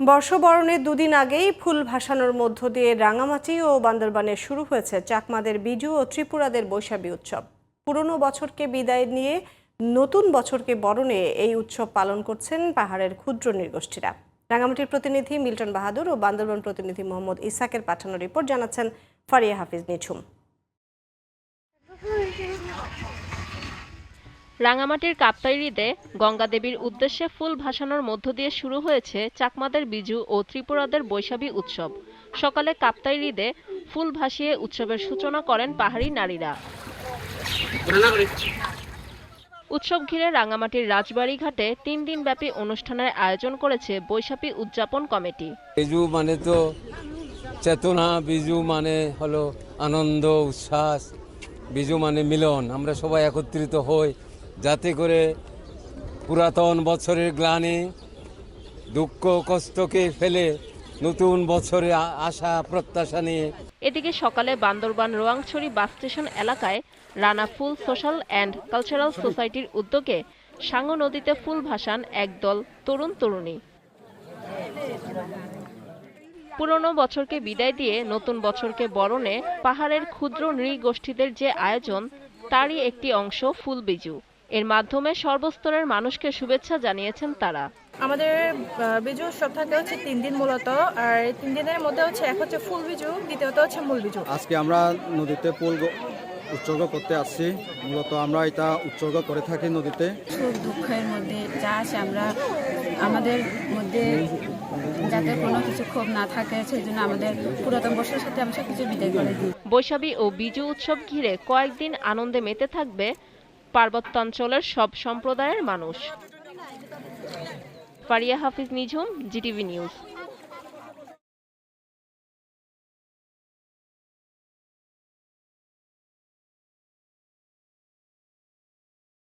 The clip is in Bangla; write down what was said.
বর্ষবরণের দুদিন আগেই ফুল ভাসানোর মধ্য দিয়ে রাঙামাটি ও বান্দরবানে শুরু হয়েছে চাকমাদের বিজু ও ত্রিপুরাদের বৈশাখী উৎসব। পুরনো বছরকে বিদায় নিয়ে নতুন বছরকে বরণে এই উৎসব পালন করছেন পাহাড়ের ক্ষুদ্র নৃগোষ্ঠীরা। রাঙামাটির প্রতিনিধি মিল্টন বাহাদুর ও বান্দরবান প্রতিনিধি মোহাম্মদ ইসাকের পাঠানো রিপোর্ট জানাচ্ছেন ফারিয়া হাফিজ নিঝুম। রাঙামাটির কাপ্তাইরিতে গঙ্গা দেবীর উদ্দেশ্যে ফুল ভাসানোর মধ্য দিয়ে শুরু হয়েছে চাকমাদের বিজু ও ত্রিপুরাদের বৈশাখী উৎসব। সকালে কাপ্তাইরিদে ফুল ভাসিয়ে উৎসবের সূচনা করেন পাহাড়ি নারীরা। উৎসব ঘিরে রাঙামাটির রাজবাড়ি ঘাটে তিন দিনব্যাপী অনুষ্ঠানের আয়োজন করেছে বৈশাখী উদযাপন কমিটি। বিজু মানে তো চেতনা, বিজু মানে হলো আনন্দ, উচ্ছ্বাস, বিজু মানে মিলন। আমরা সবাই একত্রিত হই যাতে করে পুরাতন বছরের গ্লানি দুঃখ কষ্টকে ফেলে নতুন বছরে আশা, প্রত্যাশা নিয়ে। এদিকে সকালে বান্দরবান রোয়াংছড়ি বাস স্টেশন এলাকায় রানা ফুল সোশ্যাল অ্যান্ড কালচারাল সোসাইটির উদ্যোগে সাঙ্গু নদীতে ফুল ভাসান একদল তরুণ তরুণী। পুরনো বছরকে বিদায় দিয়ে নতুন বছরকে বরণে পাহাড়ের ক্ষুদ্র নৃগোষ্ঠীদের যে আয়োজন, তারই একটি অংশ ফুল বিজু। এর মাধ্যমে সর্বস্তরের মানুষকে শুভেচ্ছা জানিয়েছেন তারা। আমাদের বিজু উৎসব থাকে হচ্ছে তিন দিন মূলত আর তিন দিনের মধ্যে হচ্ছে এক হচ্ছে ফুল বিজু দ্বিতীয়ত হচ্ছে মূল বিজু। আজকে আমরা নদীতে পোল উৎসর্গ করতে আসছি। মূলত আমরা এটা উৎসর্গ করে থাকি নদীতে। সুখ দুঃখের মধ্যে যা আছে আমরা আমাদের মধ্যে যাতে কোনো কিছু ক্ষোভ না থাকে সেই জন্য আমাদের পুরাতন বর্ষের সাথে আমরা সব কিছু বিদায় করে দিই। বৈশাখী ও বিজু উৎসব ঘিরে কয়েকদিন আনন্দে মেতে থাকবে পার্বত্যাঞ্চলের সব সম্প্রদায়ের মানুষ। Faria Hafiz Nijhum GTV news.